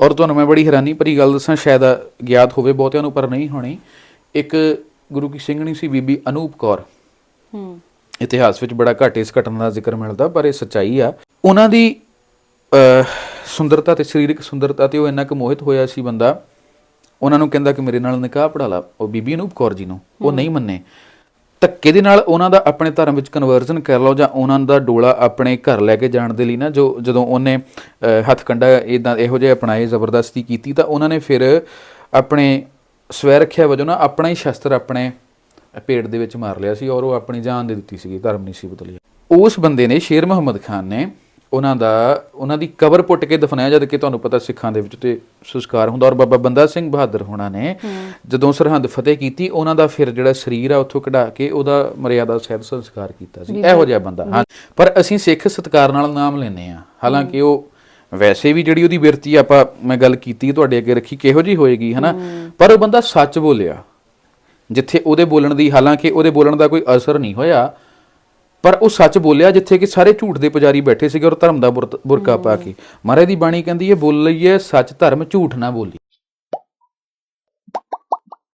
ਔਰ ਤੁਹਾਨੂੰ ਮੈਂ ਬੜੀ ਹੈਰਾਨੀ ਭਰੀ ਗੱਲ ਦੱਸਾਂ ਸ਼ਾਇਦ ਗਿਆਤ ਹੋਵੇ ਬਹੁਤਿਆਂ ਨੂੰ ਪਰ ਨਹੀਂ ਹੋਣੀ। ਇੱਕ ਗੁਰੂ ਕੀ ਸਿੰਘਣੀ ਸੀ ਬੀਬੀ ਅਨੂਪ ਕੌਰ। ਹੂੰ। ਇਤਿਹਾਸ ਵਿੱਚ ਬੜਾ ਘੱਟ ਇਸ ਘਟਨਾ ਦਾ ਜ਼ਿਕਰ ਮਿਲਦਾ ਪਰ ਇਹ ਸੱਚਾਈ ਆ। ਉਹਨਾਂ ਦੀ ਸੁੰਦਰਤਾ ਤੇ ਸਰੀਰਕ ਸੁੰਦਰਤਾ ਤੇ ਉਹ ਇੰਨਾ ਕੁ ਮੋਹਿਤ ਹੋਇਆ ਸੀ ਬੰਦਾ ਉਹਨਾਂ ਨੂੰ ਕਹਿੰਦਾ ਕਿ ਮੇਰੇ ਨਾਲ ਨਿਕਾਹ ਪੜਾ ਲਾ। ਉਹ ਬੀਬੀ ਅਨੂਪ ਕੌਰ ਜੀ ਨੂੰ ਉਹ ਨਹੀਂ ਮੰਨੇ। ਧੱਕੇ ਦੇ ਨਾਲ ਉਹਨਾਂ ਦਾ ਆਪਣੇ ਧਰਮ ਵਿੱਚ ਕਨਵਰਜਨ ਕਰ ਲਓ ਜਾਂ ਉਹਨਾਂ ਦਾ ਡੋਲਾ ਆਪਣੇ ਘਰ ਲੈ ਕੇ ਜਾਣ ਦੇ ਲਈ ਨਾ ਜੋ ਜਦੋਂ ਉਹਨੇ ਅਹ, ਹੱਥ ਕੰਡਾ ਇਦਾਂ ਇਹੋ ਜਿਹੇ ਅਪਣਾਏ ਜ਼ਬਰਦਸਤੀ ਕੀਤੀ ਤਾਂ ਉਹਨਾਂ ਨੇ ਫਿਰ ਆਪਣੇ ਸਵੈ ਰੱਖਿਆ ਵਜੋਂ ਨਾ ਆਪਣਾ ਹੀ ਸ਼ਸਤਰ ਆਪਣੇ ਪੇਟ ਦੇ ਵਿੱਚ ਮਾਰ ਲਿਆ ਸੀ ਔਰ ਉਹ ਆਪਣੀ ਜਾਨ ਦੇ ਦਿੱਤੀ ਸੀਗੀ ਧਰਮ ਨਹੀਂ ਸੀ ਬਦਲਿਆ ਉਸ ਬੰਦੇ ਨੇ ਸ਼ੇਰ ਮੁਹੰਮਦ ਖਾਨ ਨੇ ਉਹਨਾਂ ਦਾ ਉਹਨਾਂ ਦੀ ਕਬਰ ਪੁੱਟ ਕੇ ਦਫਨਾਇਆ ਜਦ ਕਿ ਤੁਹਾਨੂੰ ਪਤਾ ਸਿੱਖਾਂ ਦੇ ਵਿੱਚ ਤੇ ਸੰਸਕਾਰ ਹੁੰਦਾ ਔਰ ਬਾਬਾ ਬੰਦਾ ਸਿੰਘ ਬਹਾਦਰ ਹੋਣਾ ਨੇ ਜਦੋਂ ਸਰਹੰਦ ਫਤਿਹ ਕੀਤੀ ਉਹਨਾਂ ਦਾ ਫਿਰ ਜਿਹੜਾ ਸਰੀਰ ਆ ਉੱਥੋਂ ਕਢਾ ਕੇ ਉਹਦਾ ਮਰਿਆਦਾ ਸਹਿਤ ਸੰਸਕਾਰ ਕੀਤਾ ਸੀ। ਇਹੋ ਜਿਹਾ ਬੰਦਾ ਹਾਂ। ਪਰ ਅਸੀਂ ਸਿੱਖ ਸਤਕਾਰ ਨਾਲ ਨਾਮ ਲੈਨੇ ਆ ਹਾਲਾਂਕਿ ਉਹ ਵੈਸੇ ਵੀ ਜਿਹੜੀ ਉਹਦੀ ਬਿਰਤੀ ਆਪਾਂ ਮੈਂ ਗੱਲ ਕੀਤੀ ਤੁਹਾਡੇ ਅੱਗੇ ਰੱਖੀ ਕਿਹੋ ਜੀ ਹੋਏਗੀ ਹਨਾ? ਪਰ ਉਹ ਬੰਦਾ ਸੱਚ ਬੋਲਿਆ। ਜਿੱਥੇ ਉਹਦੇ ਬੋਲਣ ਦੀ ਹਾਲਾਂਕਿ ਉਹਦੇ ਬੋਲਣ ਦਾ ਕੋਈ ਅਸਰ ਨਹੀਂ ਹੋਇਆ ਪਰ ਉਹ ਸੱਚ ਬੋਲਿਆ ਜਿੱਥੇ ਕਿ ਸਾਰੇ ਝੂਠ ਦੇ ਪੁਜਾਰੀ ਬੈਠੇ ਸੀਗੇ ਔਰ ਧਰਮ ਦਾ ਬੁਰਤ- ਬੁਰਕਾ ਪਾ ਕੇ। ਮਹਾਰਾਜ ਦੀ ਬਾਣੀ ਕਹਿੰਦੀ ਹੈ ਬੋਲੀਏ ਸੱਚ ਧਰਮ ਝੂਠ ਨਾ ਬੋਲੀ।